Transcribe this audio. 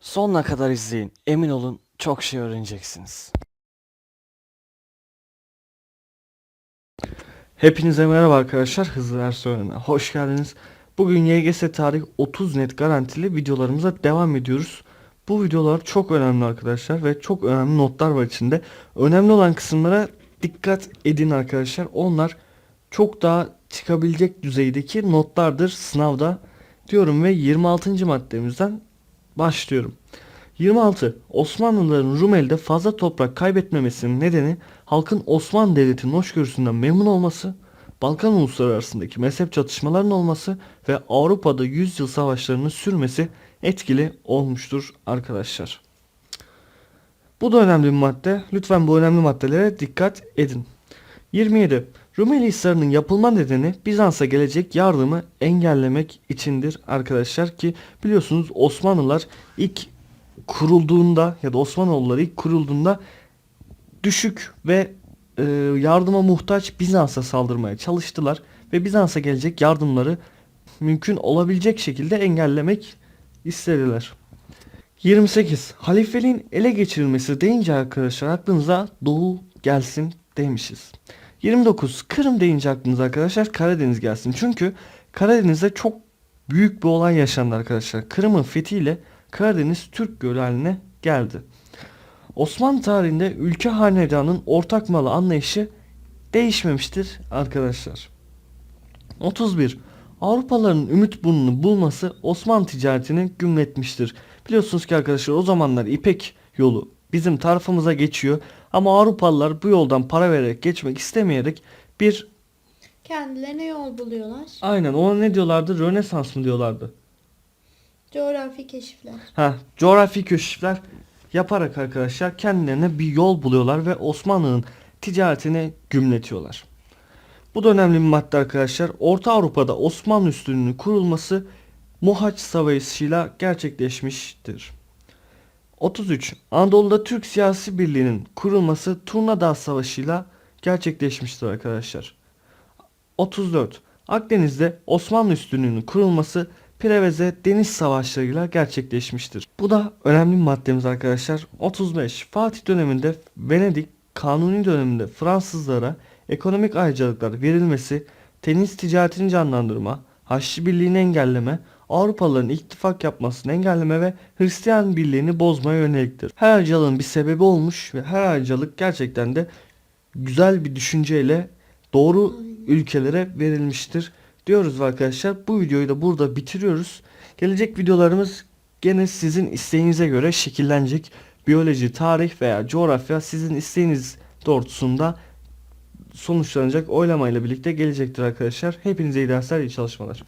Sonuna kadar izleyin. Emin olun çok şey öğreneceksiniz. Hepinize merhaba arkadaşlar. Hızlı ders öğrenine hoş geldiniz. Bugün YGS tarih 30 net garantili videolarımıza devam ediyoruz. Bu videolar çok önemli arkadaşlar ve çok önemli notlar var içinde. Önemli olan kısımlara dikkat edin arkadaşlar. Onlar çok daha çıkabilecek düzeydeki notlardır sınavda diyorum ve 26. maddemizden başlıyorum. 26. Osmanlıların Rumeli'de fazla toprak kaybetmemesinin nedeni halkın Osmanlı Devleti'nin hoşgörüsünden memnun olması, Balkan ulusları arasındaki mezhep çatışmalarının olması ve Avrupa'da 100 yıl savaşlarının sürmesi etkili olmuştur arkadaşlar. Bu da önemli bir madde. Lütfen bu önemli maddelere dikkat edin. 27. Rumeli Hisarı'nın yapılma nedeni Bizans'a gelecek yardımı engellemek içindir arkadaşlar ki biliyorsunuz Osmanlılar ilk kurulduğunda ya da Osmanoğulları ilk kurulduğunda düşük ve e, yardıma muhtaç Bizans'a saldırmaya çalıştılar ve Bizans'a gelecek yardımları mümkün olabilecek şekilde engellemek istediler. 28. Halifeliğin ele geçirilmesi deyince arkadaşlar aklınıza Doğu gelsin demişiz. 29. Kırım deyince aklınıza arkadaşlar Karadeniz gelsin. Çünkü Karadeniz'de çok büyük bir olay yaşandı arkadaşlar. Kırım'ın fethiyle Karadeniz Türk Gölü haline geldi. Osmanlı tarihinde ülke hanedanın ortak malı anlayışı değişmemiştir arkadaşlar. 31. Avrupalıların ümit burnunu bulması Osmanlı ticaretini gümletmiştir. Biliyorsunuz ki arkadaşlar o zamanlar İpek yolu bizim tarafımıza geçiyor ama Avrupalılar bu yoldan para vererek geçmek istemeyerek bir Kendilerine yol buluyorlar. aynen ona ne diyorlardı Rönesans mı diyorlardı? Coğrafi keşifler. Ha, coğrafi keşifler yaparak arkadaşlar kendilerine bir yol buluyorlar ve Osmanlı'nın ticaretini gümletiyorlar. Bu da önemli bir madde arkadaşlar. Orta Avrupa'da Osmanlı üstünlüğünün kurulması Mohaç Savaşı'yla gerçekleşmiştir. 33. Anadolu'da Türk siyasi birliğinin kurulması Turnadağ Savaşı'yla gerçekleşmiştir arkadaşlar. 34. Akdeniz'de Osmanlı üstünlüğünün kurulması Preveze deniz savaşlarıyla gerçekleşmiştir. Bu da önemli maddemiz arkadaşlar. 35. Fatih döneminde Venedik, Kanuni döneminde Fransızlara ekonomik ayrıcalıklar verilmesi, deniz ticaretini canlandırma, Haçlı Birliği'ni engelleme, Avrupalıların ittifak yapmasını engelleme ve Hristiyan birliğini bozmaya yöneliktir. Her ayrıcalığın bir sebebi olmuş ve her ayrıcalık gerçekten de güzel bir düşünceyle doğru ülkelere verilmiştir diyoruz arkadaşlar. Bu videoyu da burada bitiriyoruz. Gelecek videolarımız gene sizin isteğinize göre şekillenecek. Biyoloji, tarih veya coğrafya sizin isteğiniz doğrultusunda sonuçlanacak oylamayla birlikte gelecektir arkadaşlar. Hepinize iyi dersler, iyi çalışmalar.